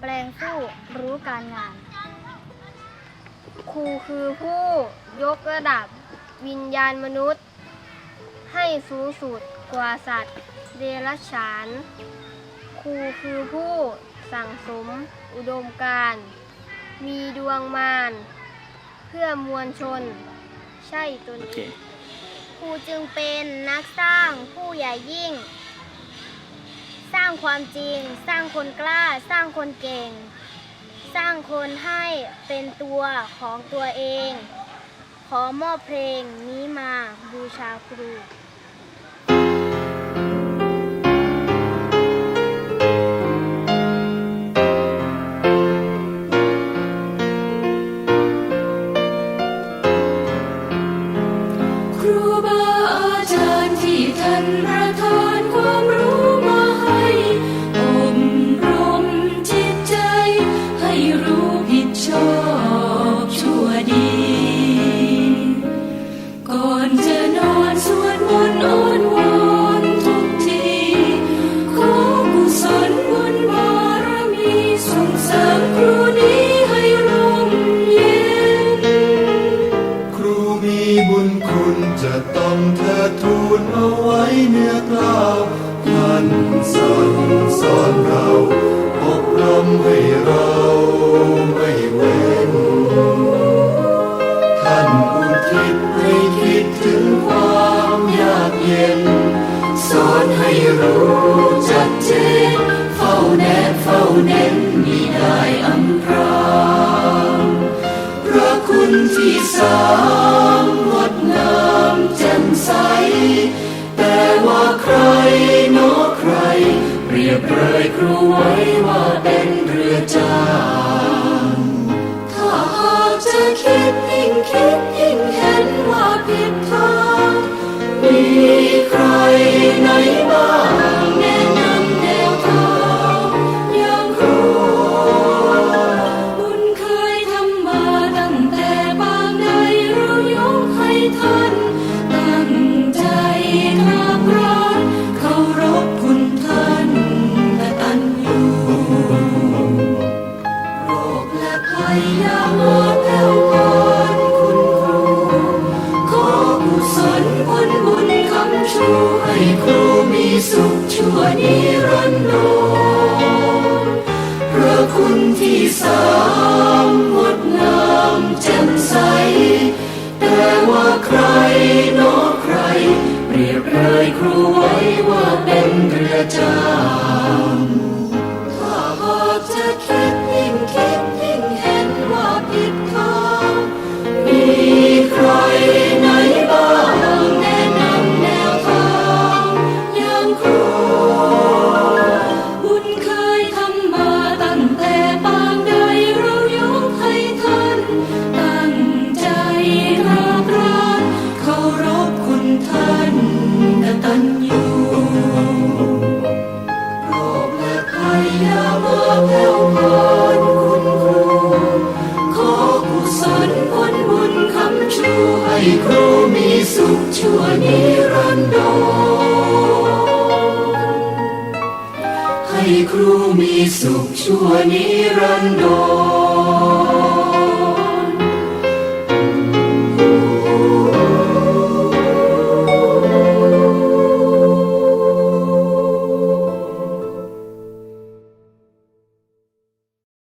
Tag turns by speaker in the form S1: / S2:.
S1: แปลงสู้รู้การงาน
S2: ครูคือผู้ยกระดับวิญญาณมนุษย์ ให้สูงสุดกว่าสัตว์เดรัจฉาน ครูคือผู้สั่งสมอุดมการณ์มีดวงมารเพื่อมวลชน ใช่ตัว
S3: โอ
S2: นี้
S3: เค
S1: ครูจึงเป็นนักสร้างผู้ใหญ่ยิ่ง สร้างความจริง สร้างคนกล้า สร้างคนเก่ง สร้างคนให้เป็นตัวของตัวเอง ขอมอบเพลงนี้มาบูชาครู
S4: จะต้องเธ
S5: อทูลเอาไว้เนื้อกล่าวท่านส เน้นมิได้อำพรางพระคุณที่สา สามง
S4: ดงามแจ่มใส แต่ว่าใครเนอใคร เปรียบเลยครูไว้ว่าเป็นเรือจ้า ชูให้ครูมีสุขชั่วนิรันดรให้ครูมีสุขชั่วนิรันดร